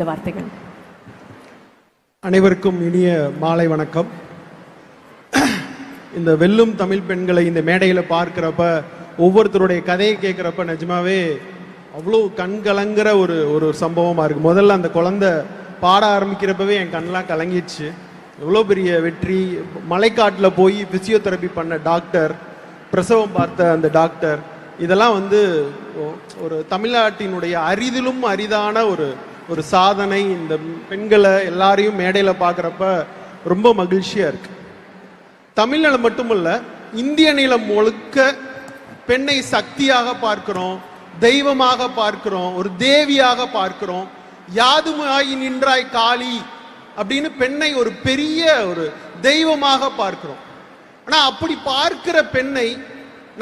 இந்த வார்த்தைகள். அனைவருக்கும் இனிய மாலை வணக்கம். இந்த வெல்லும் தமிழ் பெண்களை இந்த மேடையில் பார்க்குறப்ப ஒவ்வொருத்தருடைய கதையை கேட்குறப்ப நிஜமாவே அவ்வளோ கண் கலங்குற ஒரு ஒரு சம்பவமாக இருக்குது முதல்ல அந்த குழந்தை பாட ஆரம்பிக்கிறப்பவே என் கண்ணெலாம் கலங்கிடுச்சு. எவ்வளோ பெரிய வெற்றி. மலைக்காட்டில் போய் ஃபிசியோதெரப்பி பண்ண டாக்டர் பிரசவம் பார்த்த அந்த டாக்டர் இதெல்லாம் வந்து ஒரு தமிழ்நாட்டினுடைய அரிதிலும் அரிதான ஒரு ஒரு சாதனை. இந்த பெண்களை எல்லாரையும் மேடையில் பார்க்குறப்ப ரொம்ப மகிழ்ச்சியாக இருக்கு. தமிழ்நில மட்டுமல்ல இந்திய நிலம் முழுக்க பெண்ணை சக்தியாக பார்க்கிறோம் தெய்வமாக பார்க்கிறோம் ஒரு தேவியாக பார்க்கிறோம். யாதுமாய் நின்றாய் காளி அப்படின்னு பெண்ணை ஒரு பெரிய ஒரு தெய்வமாக பார்க்கிறோம். ஆனால் அப்படி பார்க்கிற பெண்ணை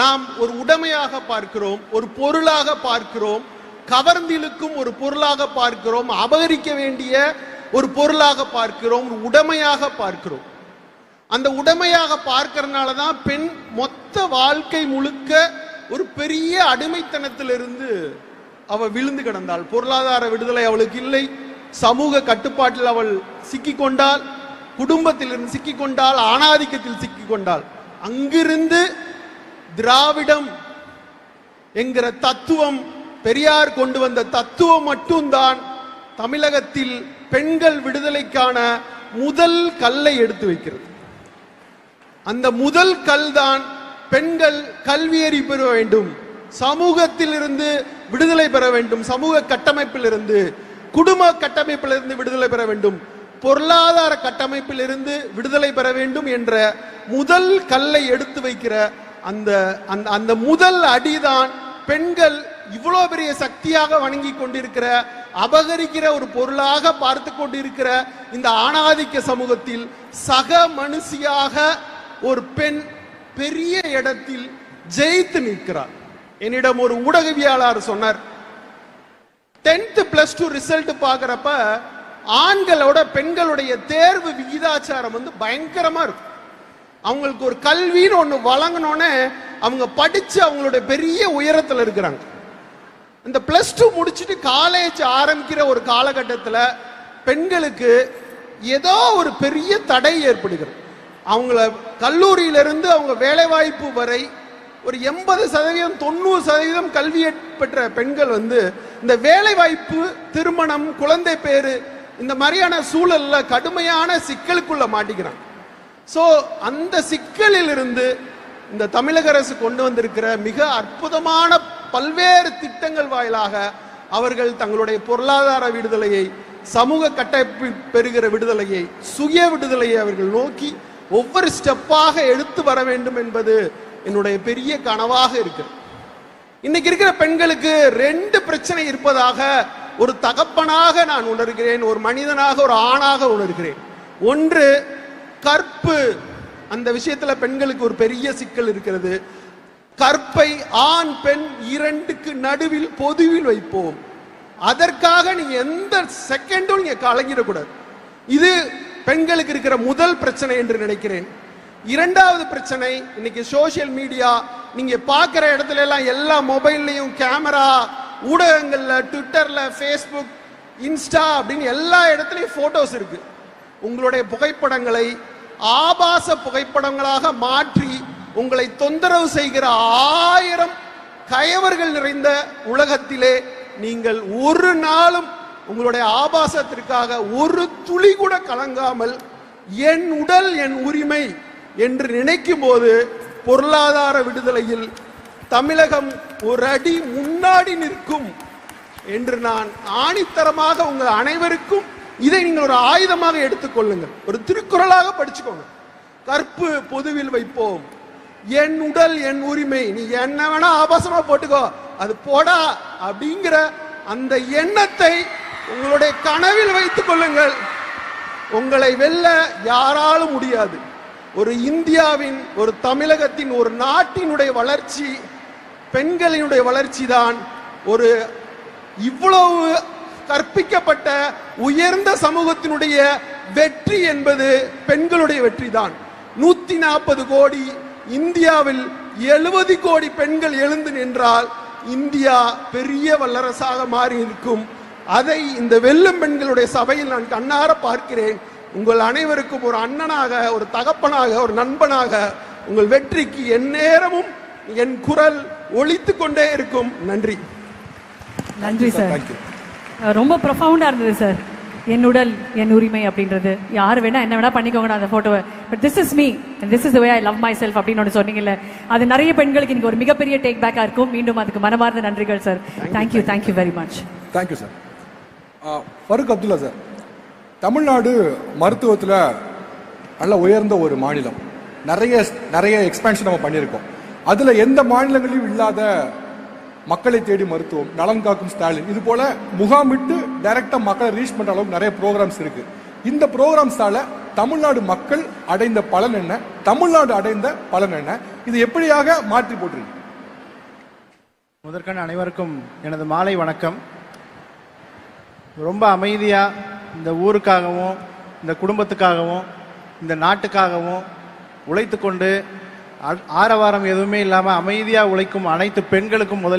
நாம் ஒரு உடைமையாக பார்க்கிறோம் ஒரு பொருளாக பார்க்கிறோம். கவர்ந்திழுக்கும் ஒரு பொருளாக பார்க்கிறோம் அபகரிக்க வேண்டிய ஒரு பொருளாக பார்க்கிறோம் ஒரு உடைமையாக பார்க்கிறோம். அந்த உடைமையாக பார்க்கறனால தான் பெண் மொத்த வாழ்க்கை முழுக்க ஒரு பெரிய அடிமைத்தனத்திலிருந்து அவள் விழுந்து கிடந்தாள். பொருளாதார விடுதலை அவளுக்கு இல்லை. சமூக கட்டுப்பாட்டில் அவள் சிக்கிக்கொண்டாள் குடும்பத்திலிருந்து சிக்கிக்கொண்டாள் ஆணாதிக்கத்தில் சிக்கிக்கொண்டாள் அங்கிருந்து திராவிடம் என்கிற தத்துவம் பெரியார் கொண்டு வந்த தத்துவம் மட்டும்தான் தமிழகத்தில் பெண்கள் விடுதலைக்கான முதல் கல்லை எடுத்து வைக்கிறது. அந்த முதல் கல் தான் பெண்கள் கல்வியறி பெற வேண்டும் சமூகத்தில் இருந்து விடுதலை பெற வேண்டும் சமூக கட்டமைப்பில் இருந்து குடும்ப கட்டமைப்பில் இருந்து விடுதலை பெற வேண்டும் பொருளாதார கட்டமைப்பில் இருந்து விடுதலை பெற வேண்டும் என்ற முதல் கல்லை எடுத்து வைக்கிற அந்த அந்த அந்த முதல் அடிதான் பெண்கள் இவ்வளோ பெரிய சக்தியாக வணங்கி கொண்டிருக்கிற அபகரிக்கிற ஒரு பொருளாக பார்த்து கொண்டிருக்கிற இந்த ஆணாதிக்க சமூகத்தில் சக மனுஷியாக ஒரு பெண் பெரிய இடத்தில் ஜெயித்து நிற்கிறார். என்னிடம் ஒரு ஊடகவியாளர் சொன்னார் டென்த் பிளஸ் டூ ரிசல்ட் பார்க்குறப்ப ஆண்களோட பெண்களுடைய தேர்வு விகிதாச்சாரம் வந்து பயங்கரமா இருக்கும் அவங்களுக்கு ஒரு கல்வின்னு ஒன்று வழங்கினோன்னே அவங்க படிச்சு அவங்களுடைய பெரிய உயரத்தில் இருக்கிறாங்க. இந்த பிளஸ் டூ முடிச்சுட்டு காலேஜ் ஆரம்பிக்கிற ஒரு காலகட்டத்தில் பெண்களுக்கு ஏதோ ஒரு பெரிய தடை ஏற்படுகிறது. அவங்கள கல்லூரியிலிருந்து அவங்க வேலைவாய்ப்பு வரை ஒரு எண்பது சதவீதம் தொண்ணூறு சதவீதம் கல்வி பெற்ற பெண்கள் வந்து இந்த வேலைவாய்ப்பு திருமணம் குழந்தை பேரு இந்த மாதிரியான சூழலில் கடுமையான சிக்கலுக்குள்ள மாட்டிக்கிறாங்க. ஸோ அந்த சிக்கலில் இருந்து இந்த தமிழக அரசு கொண்டு வந்திருக்கிற மிக அற்புதமான பல்வேறு திட்டங்கள் வாயிலாக அவர்கள் தங்களுடைய பொருளாதார விடுதலையை சமூக கட்டமைப்பு பெறுகிற விடுதலையை சுய விடுதலையை அவர்கள் நோக்கி ஒவ்வொரு ஸ்டெப்பாக எடுத்து வர வேண்டும் என்பது என்னுடைய பெரிய கனவாக இருக்கு இன்னைக்கு இருக்கிற பெண்களுக்கு ரெண்டு பிரச்சனை இருப்பதாக ஒரு தகப்பனாக நான் உணர்கிறேன் ஒரு மனிதனாக ஒரு ஆணாக உணர்கிறேன். ஒன்று கற்பு. அந்த விஷயத்துல பெண்களுக்கு ஒரு பெரிய சிக்கல் இருக்கிறது. கற்பை ஆண் பெண் இரண்டுக்கு நடுவில் பொதுவில் வைப்போம். அதற்காக நீங்க எந்த செகண்டும் நீங்க கலங்கிடக்கூடாது. இது பெண்களுக்கு இருக்கிற முதல் பிரச்சனை என்று நினைக்கிறேன். இரண்டாவது பிரச்சனை இன்னைக்கு சோஷியல் மீடியா நீங்க பார்க்குற இடத்துல எல்லாம் எல்லா மொபைல்லையும் கேமரா ஊடகங்கள்ல ட்விட்டர்ல ஃபேஸ்புக் இன்ஸ்டா அப்படின்னு எல்லா இடத்துலையும் போட்டோஸ் இருக்கு. உங்களுடைய புகைப்படங்களை ஆபாச புகைப்படங்களாக மாற்றி உங்களை தொந்தரவு செய்கிற ஆயிரம் கயவர்கள் நிறைந்த உலகத்திலே நீங்கள் ஒரு நாளும் உங்களுடைய ஆபாசத்திற்காக ஒரு துளி கூட கலங்காமல் என் உடல் என் உரிமை என்று நினைக்கும் போது பொருளாதார விடுதலையில் தமிழகம் ஒரு அடி முன்னாடி நிற்கும் என்று நான் ஆணித்தரமாக உங்கள் அனைவருக்கும் இதை நீங்கள் ஒரு ஆயுதமாக எடுத்துக்கொள்ளுங்கள். ஒரு திருக்குறளாக படிச்சுக்கோங்க. கற்பு பொதுவில் வைப்போம். என் உடல் என் உரிமை. நீ என்ன வேணா ஆபாசமா போட்டுக்கோ. அது போடா அப்படிங்கிற அந்த எண்ணத்தை உங்களுடைய கனவில் வைத்துக் கொள்ளுங்கள். உங்களை வெல்ல யாராலும் முடியாது. ஒரு இந்தியாவின் ஒரு தமிழகத்தின் ஒரு நாட்டினுடைய வளர்ச்சி பெண்களினுடைய வளர்ச்சி தான் ஒரு இவ்வளவு கற்பிக்கப்பட்ட உயர்ந்த சமூகத்தினுடைய வெற்றி என்பது பெண்களுடைய வெற்றி தான் நூத்தி நாற்பது கோடி இந்தியாவில் எழுபது கோடி பெண்கள் எழுந்து நின்றால் இந்தியா பெரிய வல்லரசாக மாறி இருக்கும் அதை இந்த வெல்லும் பெண்களுடைய சபையில் நான் கண்ணார பார்க்கிறேன். உங்கள் அனைவருக்கும் ஒரு அண்ணனாக ஒரு தகப்பனாக ஒரு நண்பனாக உங்கள் வெற்றிக்கு எந்நேரமும் என் குரல் ஒலித்துக் கொண்டே இருக்கும். நன்றி. நன்றி சார் ரொம்ப ப்ரொஃபவுண்டா இருந்தது சார் என் உடல் என் உரிமை அப்படின்றது. யார் வேணா என்ன வேணா பண்ணிக்கோங்க நான் அந்த போட்டோவை but this is me this is way I love myself அப்படின்னு ஒன்று சொன்னீங்கல்ல. அது நிறைய பெண்களுக்கு இன்னைக்கு ஒரு மிகப்பெரிய டேக் பேக்கா இருக்கும். மீண்டும் அதுக்கு மனமார்ந்த நன்றிகள் sir thank you thank you very much thank you sir Farooq Abdullah sir Tamil Nadu மருத்துவத்தில் நல்ல உயர்ந்த ஒரு மாநிலம். நிறைய நிறைய எக்ஸ்பேன்ஷன் நம்ம பண்ணியிருக்கோம். அதில் எந்த மாநிலங்களிலும் இல்லாத மக்களை தேடி மருத்துவம் நலன் காக்கும் ஸ்டாலின். இது போல முகாமிட்டு டைரக்டா மக்களை ரீச் பண்ற அளவுக்கு நிறைய ப்ரோக்ராம்ஸ் இருக்கு. இந்த ப்ரோக்ராம்ஸால தமிழ்நாடு மக்கள் அடைந்த பலன் என்ன? தமிழ்நாடு அடைந்த பலன் என்ன? இது எப்படியாக மாற்றி போட்டிருக்கு? முதற்கண் அனைவருக்கும் எனது மாலை வணக்கம். ரொம்ப அமைதியா இந்த ஊருக்காகவும் இந்த குடும்பத்துக்காகவும் இந்த நாட்டுக்காகவும் உழைத்து கொண்டு ஆரவாரம் எதுவுமே இல்லாமல் அமைதியாக உழைக்கும் அனைத்து பெண்களுக்கும் முதல்